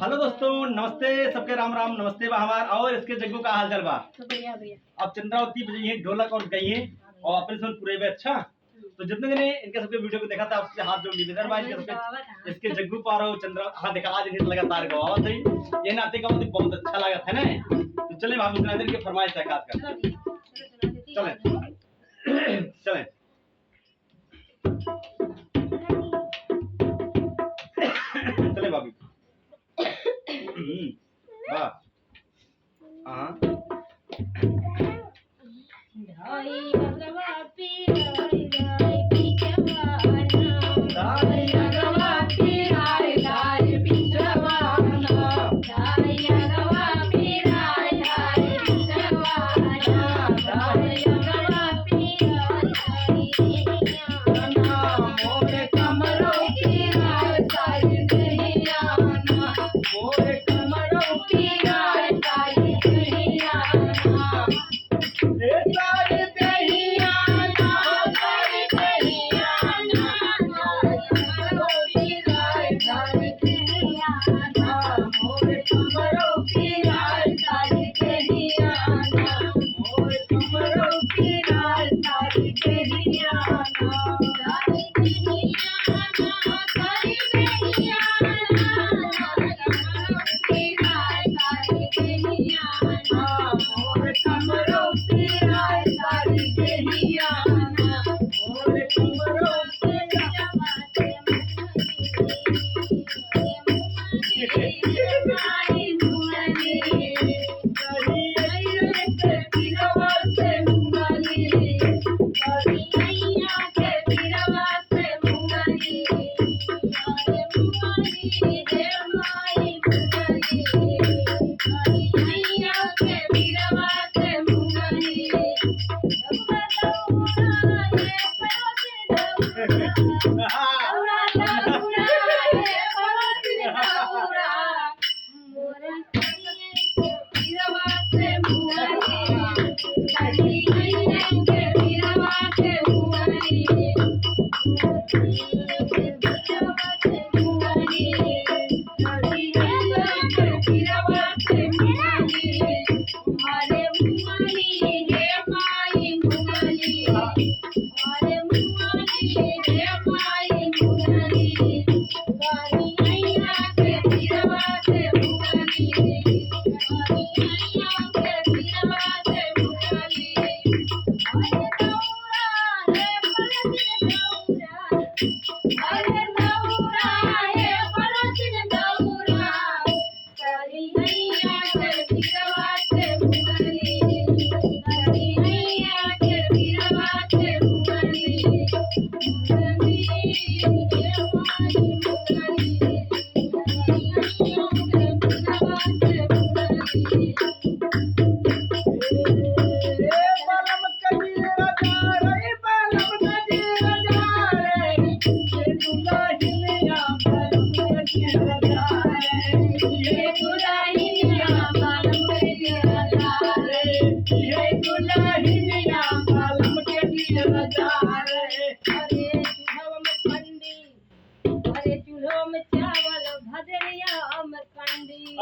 Hello दोस्तों नमस्ते सबके राम राम नमस्ते बा हमार और इसके जग्गू का हाल चाल बा अब चंद्रावती बजी है ढोलक और गई है और अपने सुन पूरे में अच्छा? तो जितने जने इनके सबके वीडियो को देखा था आपसे हाथ जोड़ निवेदन बा इनके सबके इसके जग्गू पारो चंद्र हाँ देखा आज इन्हें लगातार गवावत है ये नाते का मुझे बहुत अच्छा लगा था ना? तो चले भाभी सुना देर के फरमाइश है। खास कर चले चले। चले। 啊。啊，Thank you.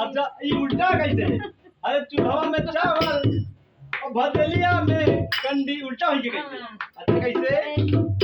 अच्छा ये उल्टा कैसे अरे चूल्हा में चावल। और भदलिया में कंडी उल्टा हो गई। अच्छा कैसे?